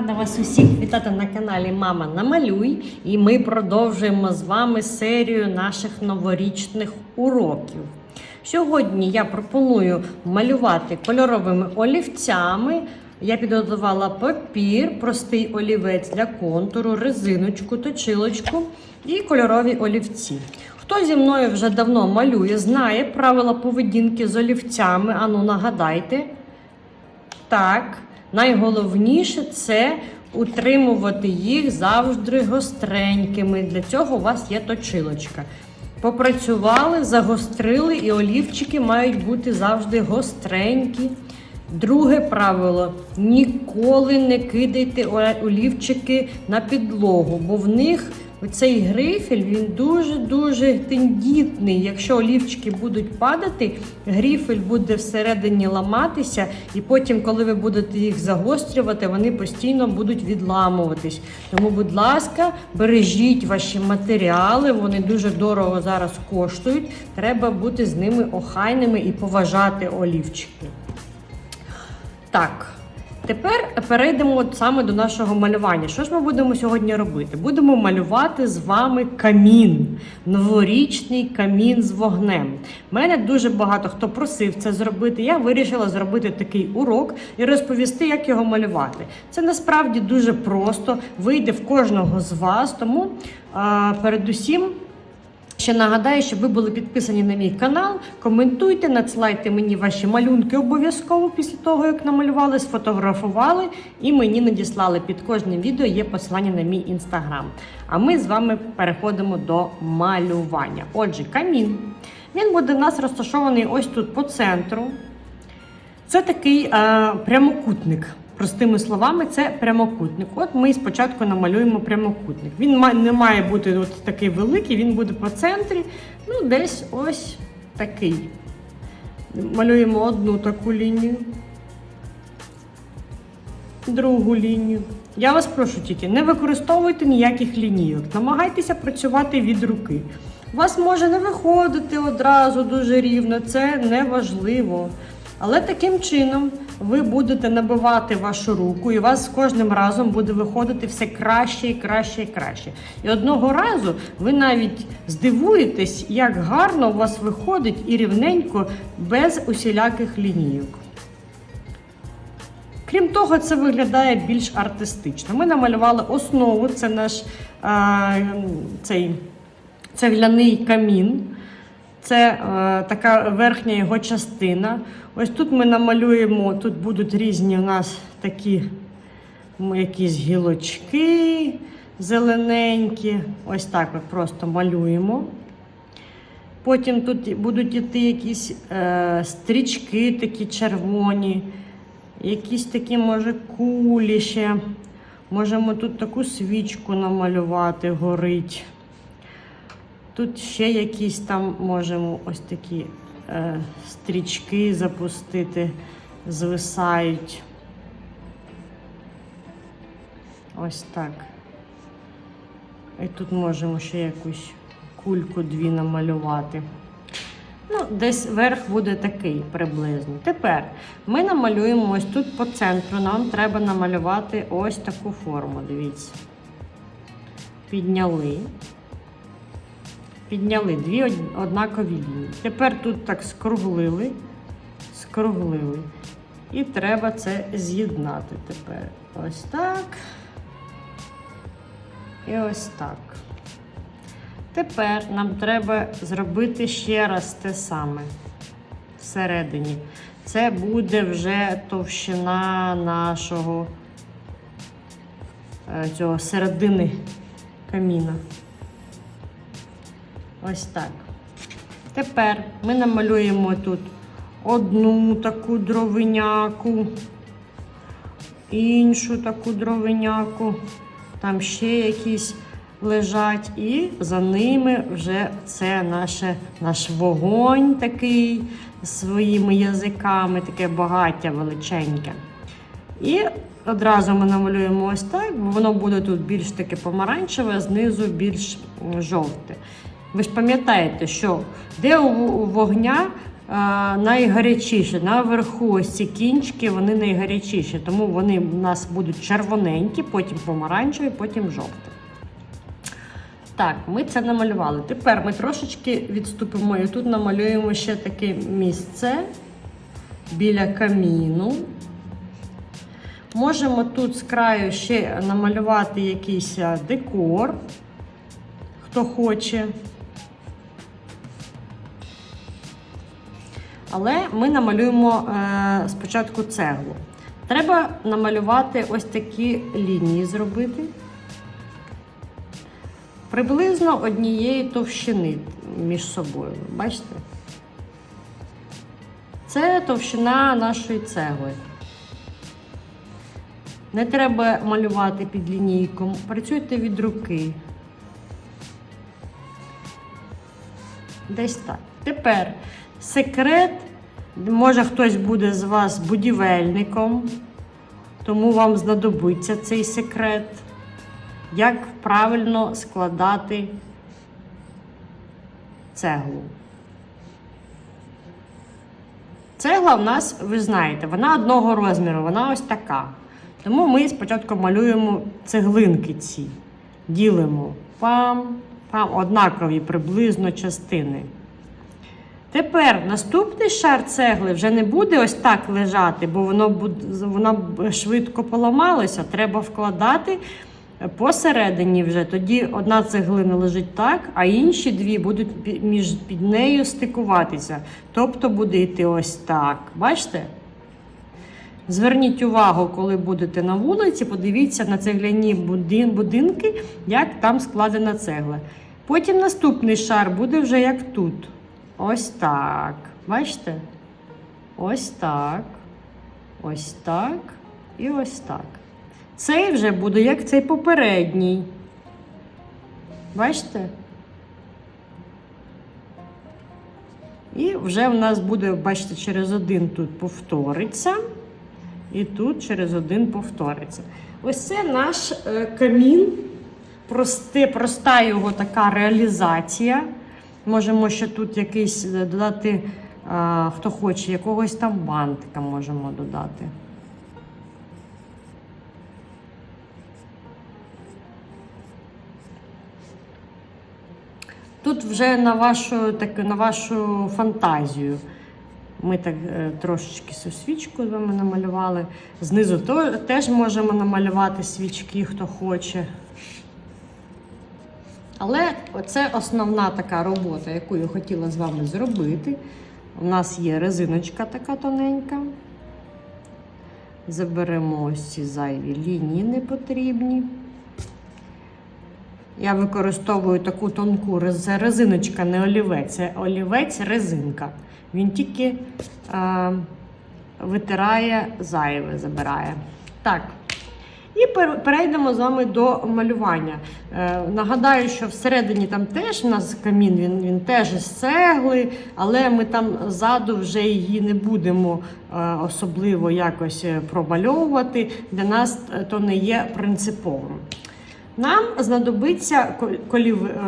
Рада вас усіх вітати на каналі Мама Намалюй. І ми продовжуємо з вами серію наших новорічних уроків. Сьогодні я пропоную малювати кольоровими олівцями. Я підготувала папір, простий олівець для контуру, резиночку, точилочку і кольорові олівці. Хто зі мною вже давно малює, знає правила поведінки з олівцями. Ану, нагадайте. Так, найголовніше це утримувати їх завжди гостренькими. Для цього у вас є точилочка. Попрацювали, загострили, і олівчики мають бути завжди гостренькі. Друге правило: ніколи не кидайте олівчики на підлогу, бо в них цей грифель він дуже-дуже тендітний. Якщо олівчики будуть падати, грифель буде всередині ламатися, і потім, коли ви будете їх загострювати, вони постійно будуть відламуватись. Тому, будь ласка, бережіть ваші матеріали, вони дуже дорого зараз коштують. Треба бути з ними охайними і поважати олівчики. Так, тепер перейдемо саме до нашого малювання. Що ж ми будемо сьогодні робити? Будемо малювати з вами камін, новорічний камін з вогнем. Мене дуже багато хто просив це зробити. Я вирішила зробити такий урок і розповісти, як його малювати. Це насправді дуже просто, вийде в кожного з вас, тому а, передусім. Ще нагадаю, щоб ви були підписані на мій канал. Коментуйте, надсилайте мені ваші малюнки обов'язково після того, як намалювали, сфотографували і мені надіслали під кожним відео є посилання на мій інстаграм. А ми з вами переходимо до малювання. Отже, камін. Він буде в нас розташований ось тут по центру. Це такий е, прямокутник. Простими словами, це прямокутник. От ми спочатку намалюємо прямокутник. Він не має бути от такий великий, він буде по центрі. Ну, десь ось такий. Малюємо одну таку лінію, другу лінію. Я вас прошу тільки, не використовуйте ніяких лінійок. Намагайтеся працювати від руки. У вас може не виходити одразу дуже рівно, це не важливо. Але таким чином ви будете набивати вашу руку, і у вас з кожним разом буде виходити все краще і краще і краще. І одного разу ви навіть здивуєтесь, як гарно у вас виходить і рівненько без усіляких лінійок. Крім того, це виглядає більш артистично. Ми намалювали основу, це наш а, цей цегляний камін. Це е, така верхня його частина. Ось тут ми намалюємо, тут будуть різні у нас такі якісь гілочки зелененькі. Ось так от просто малюємо. Потім тут будуть іти якісь е, стрічки такі червоні, якісь такі, може, кулі ще. Можемо тут таку свічку намалювати, горить. Тут ще якісь там можемо ось такі е, стрічки запустити, звисають. Ось так. І тут можемо ще якусь кульку дві намалювати. Ну, десь верх буде такий приблизно. Тепер ми намалюємо ось тут по центру. Нам треба намалювати ось таку форму. Дивіться. Підняли. Підняли дві однакові лінії. Тепер тут так скруглили, скруглили. І треба це з'єднати тепер. Ось так. І ось так. Тепер нам треба зробити ще раз те саме всередині. Це буде вже товщина нашого е, цього середини каміна. Ось так. Тепер ми намалюємо тут одну таку дровиняку, іншу таку дровиняку, там ще якісь лежать, і за ними вже це наше, наш вогонь такий своїми язиками, таке багаття величеньке. І одразу ми намалюємо ось так, бо воно буде тут більш таке помаранчеве, а знизу більш жовте. Ви ж пам'ятаєте, що де у вогня найгарячіші. Наверху ось ці кінчики, вони найгарячіші, тому вони у нас будуть червоненькі, потім помаранчеві, потім жовті. Так, ми це намалювали. Тепер ми трошечки відступимо і тут намалюємо ще таке місце біля каміну. Можемо тут з краю ще намалювати якийсь декор, хто хоче. Але ми намалюємо е, спочатку цеглу. Треба намалювати ось такі лінії зробити. Приблизно однієї товщини між собою. Бачите? Це товщина нашої цегли. Не треба малювати під лінійком. Працюйте від руки. Десь так. Тепер секрет. Може хтось буде з вас будівельником, тому вам знадобиться цей секрет. Як правильно складати цеглу. Цегла в нас, ви знаєте, вона одного розміру, вона ось така. Тому ми спочатку малюємо цеглинки ці. Ділимо пам, пам, однакові приблизно частини. Тепер наступний шар цегли вже не буде ось так лежати, бо воно буде, воно швидко поламалося. Треба вкладати посередині вже. Тоді одна цеглина лежить так, а інші дві будуть між під нею стикуватися. Тобто буде йти ось так. Бачите? Зверніть увагу, коли будете на вулиці, подивіться на цегляні будин- будинки, як там складена цегла. Потім наступний шар буде вже як тут. Ось так. Бачите? Ось так. Ось так. І ось так. Цей вже буде як цей попередній. Бачите? І вже в нас буде, бачите, через один тут повториться. І тут через один повториться. Ось це наш е, камін. Прости, проста його така реалізація. Можемо ще тут якийсь е, додати, хто хоче, якогось там бантика можемо додати. Тут вже на вашу, так, на вашу фантазію. Ми так е, трошечки свічку з вами намалювали. Знизу теж можемо намалювати свічки, хто хоче. Але це основна така робота, яку я хотіла з вами зробити. У нас є резиночка така тоненька. Заберемо ось ці зайві лінії непотрібні. Я використовую таку тонку рез- резиночка, не олівець, це олівець резинка. Він тільки е, витирає зайве, забирає. Так. І перейдемо з вами до малювання. Е, нагадаю, що всередині там теж у нас камін, він, він теж із цегли, але ми там ззаду вже її не будемо е, особливо якось е, промальовувати. Для нас то не є принциповим. Нам знадобиться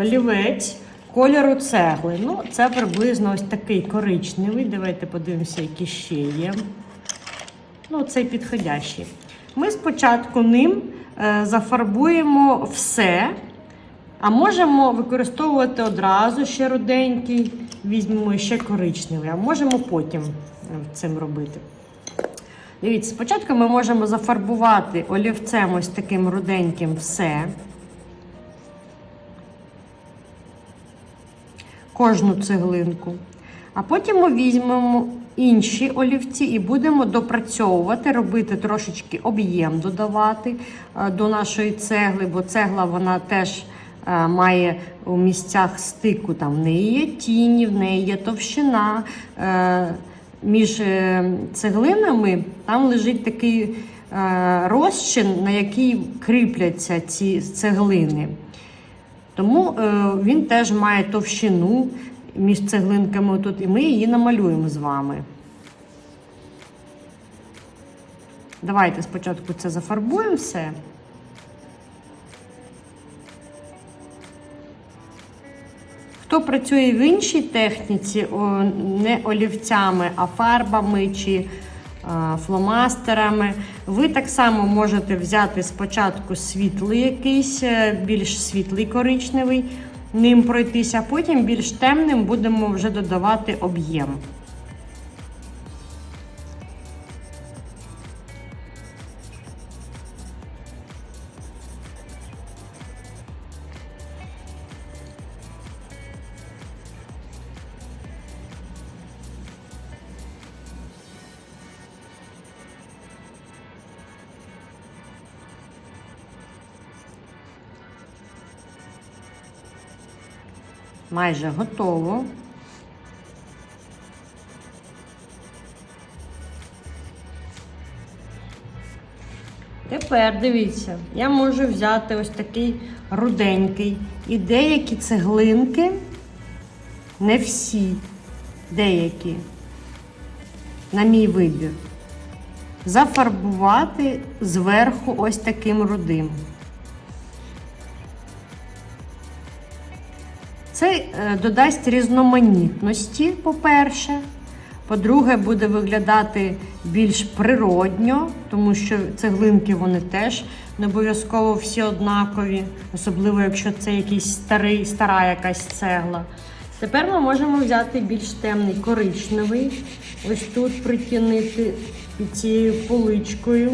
олівець кольору цегли. Ну, це приблизно ось такий коричневий. Давайте подивимося, які ще є. Ну, цей підходящий. Ми спочатку ним е, зафарбуємо все, а можемо використовувати одразу ще руденький, візьмемо ще коричневий, а можемо потім е, цим робити. Дивіться, спочатку ми можемо зафарбувати олівцем ось таким руденьким все. Кожну цеглинку. А потім ми візьмемо інші олівці і будемо допрацьовувати, робити трошечки об'єм додавати е, до нашої цегли, бо цегла вона теж е, має у місцях стику. Там в неї є тіні, в неї є товщина. Е, Між цеглинами там лежить такий розчин, на який кріпляться ці цеглини. Тому він теж має товщину між цеглинками тут, і ми її намалюємо з вами. Давайте спочатку це зафарбуємо все. Хто працює в іншій техніці, не олівцями, а фарбами чи фломастерами, ви так само можете взяти спочатку світлий якийсь, е, більш світлий коричневий, ним пройтися, потім більш темним будемо вже додавати об'єм. Майже готово. Тепер дивіться, я можу взяти ось такий руденький. І деякі цеглинки, не всі, деякі, на мій вибір, зафарбувати зверху ось таким рудим. Це е, додасть різноманітності, по-перше. По-друге, буде виглядати більш природньо, тому що цеглинки вони теж не обов'язково всі однакові, особливо якщо це якийсь старий, стара якась цегла. Тепер ми можемо взяти більш темний коричневий, ось тут притінити під цією поличкою.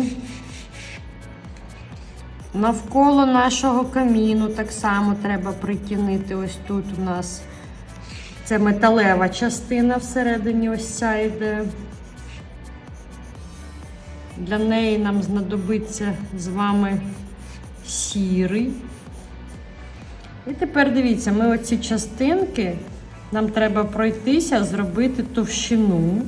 Навколо нашого каміну так само треба притінити. Ось тут у нас це металева частина всередині ось ця йде. Для неї нам знадобиться з вами сірий. І тепер дивіться, ми оці частинки, нам треба пройтися, зробити товщину.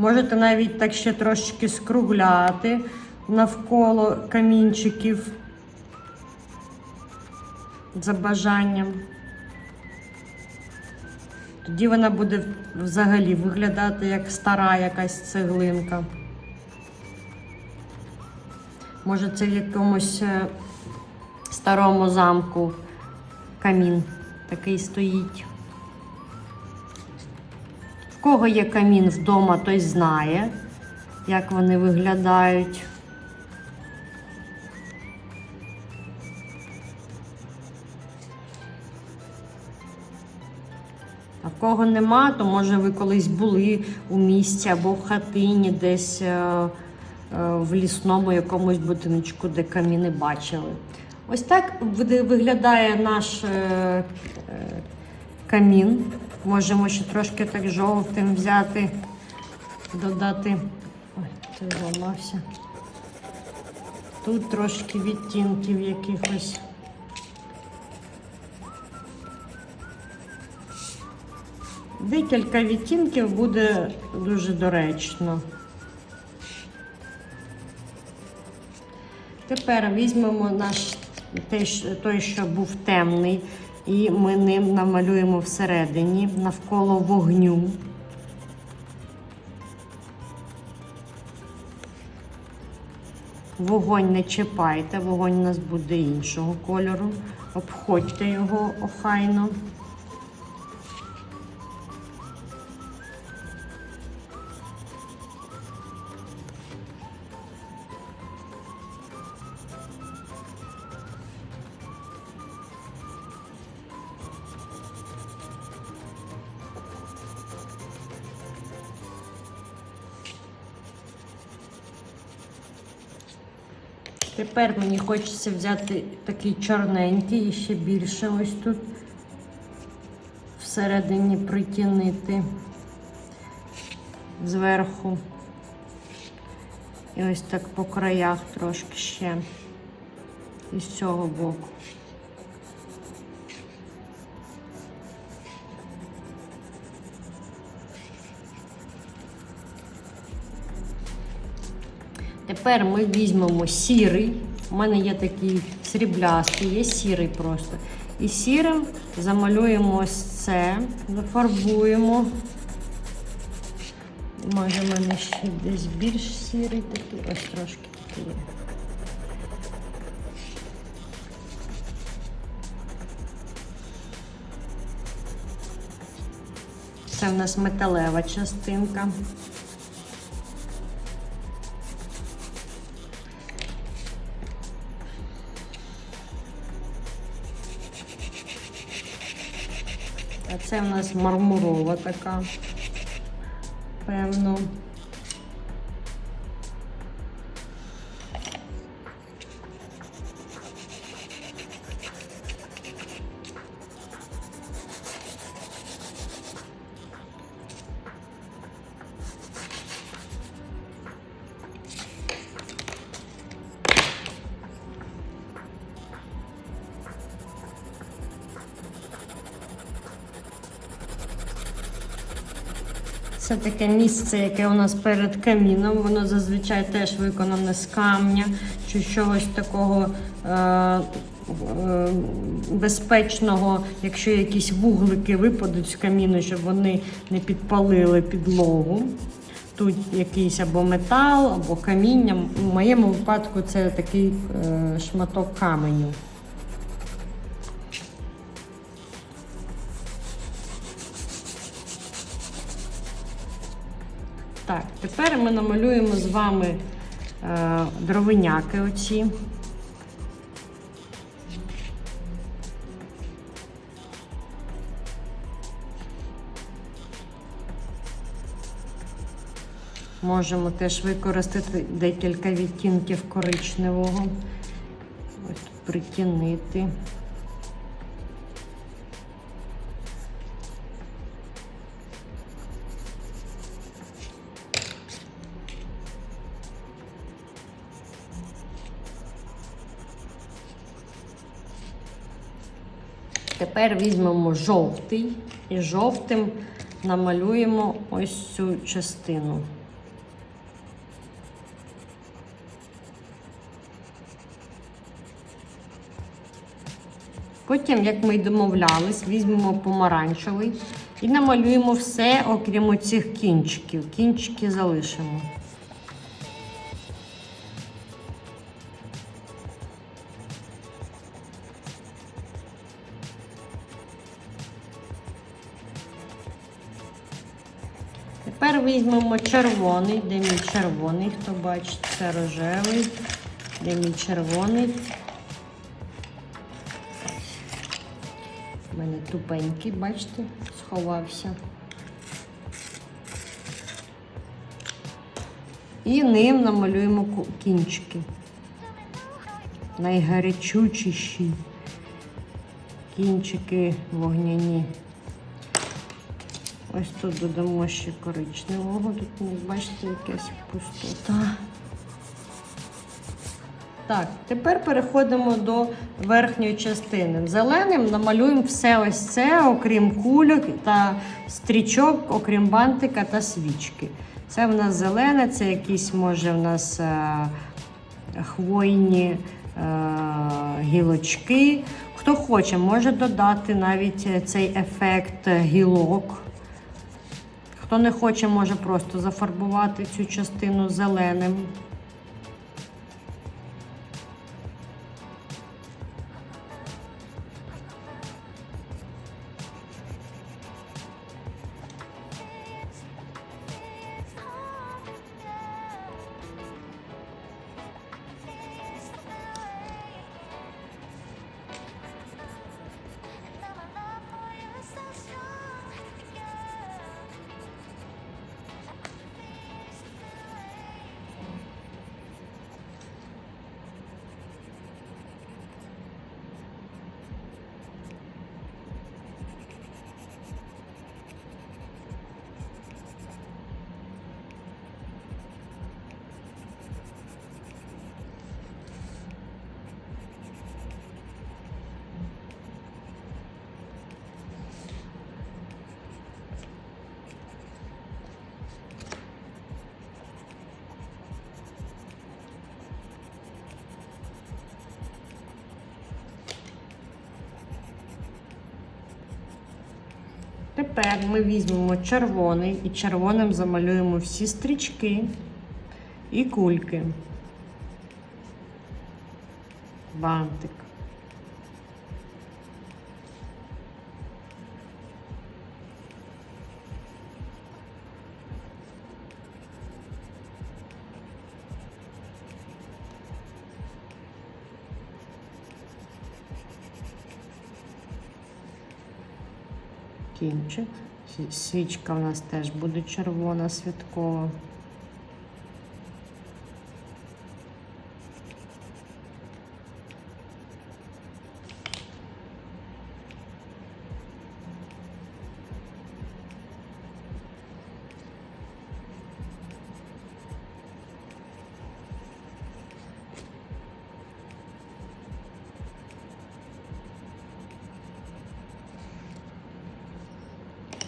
Можете навіть так ще трошечки скругляти навколо камінчиків за бажанням. Тоді вона буде взагалі виглядати як стара якась цеглинка. Може, це в якомусь е, старому замку камін такий стоїть. Кого є камін вдома, той знає, як вони виглядають. А в кого нема, то може ви колись були у місті або в хатині, десь е, е, в лісному якомусь будиночку, де каміни бачили. Ось так виглядає наш е, камін. Можемо ще трошки так жовтим взяти, додати. Ой, це зламався. Тут трошки відтінків якихось. Декілька відтінків буде дуже доречно. Тепер візьмемо наш той, що- був темний, і ми ним намалюємо всередині навколо вогню. Вогонь не чіпайте, вогонь у нас буде іншого кольору. Обходьте його охайно. Тепер мені хочеться взяти такий чорненький і ще більше ось тут всередині притінити зверху. І ось так по краях трошки ще і з цього боку. Тепер ми візьмемо сірий. У мене є такий сріблястий, є сірий просто. І сірим замалюємо ось це, зафарбуємо Може, в мене ще десь більш сірий такий, ось трошки такий. є. Це в нас металева частинка. Це у нас мармурова така, певно. Це таке місце, яке у нас перед каміном. Воно зазвичай теж виконане з камня чи чогось такого е- е- безпечного, якщо якісь вуглики випадуть з каміну, щоб вони не підпалили підлогу. Тут якийсь або метал, або каміння. У моєму випадку це такий е- шматок каменю. Так, тепер ми намалюємо з вами е, дровиняки оці. Можемо теж використати декілька відтінків коричневого. Ось притінити. Тепер візьмемо жовтий і жовтим намалюємо ось цю частину. Потім, як ми й домовлялись, візьмемо помаранчевий і намалюємо все, окрім цих кінчиків. Кінчики залишимо. Візьмемо червоний, де мій червоний, хто бачить, це рожевий, де мій червоний. У мене тупенький, бачите, сховався. І ним намалюємо кінчики. Найгарячучіші кінчики вогняні. Ось тут додамо ще коричневого. Тут, ну, бачите, якась пустота. Так, тепер переходимо до верхньої частини. Зеленим намалюємо все ось це, окрім кульок та стрічок, окрім бантика та свічки. Це в нас зелене, це якісь, може, в нас е, хвойні е, гілочки. Хто хоче, може додати навіть е, цей ефект гілок. Хто не хоче, може просто зафарбувати цю частину зеленим. Тепер ми візьмемо червоний і червоним замалюємо всі стрічки і кульки. Бантик. Кінчик. Свічка у нас теж буде червона святкова.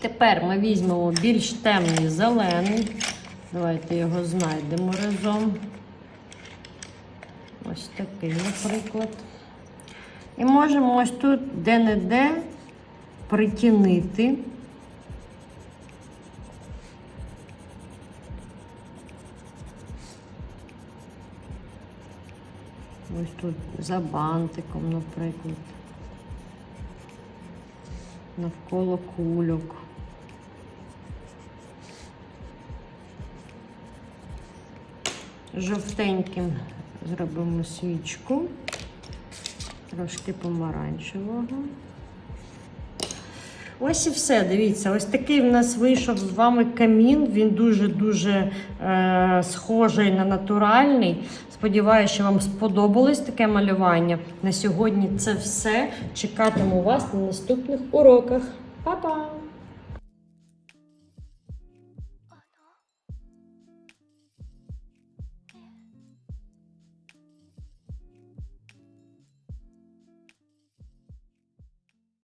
Тепер ми візьмемо більш темний зелений. Давайте його знайдемо разом. Ось такий, наприклад. І можемо ось тут де-не-де притінити. Ось тут за бантиком, наприклад. Навколо кульок. Жовтеньким зробимо свічку, трошки помаранчевого. Ось і все, дивіться, ось такий в нас вийшов з вами камін. Він дуже-дуже е, схожий на натуральний. Сподіваюся, що вам сподобалось таке малювання. На сьогодні це все. Чекатиму вас на наступних уроках. Па-па!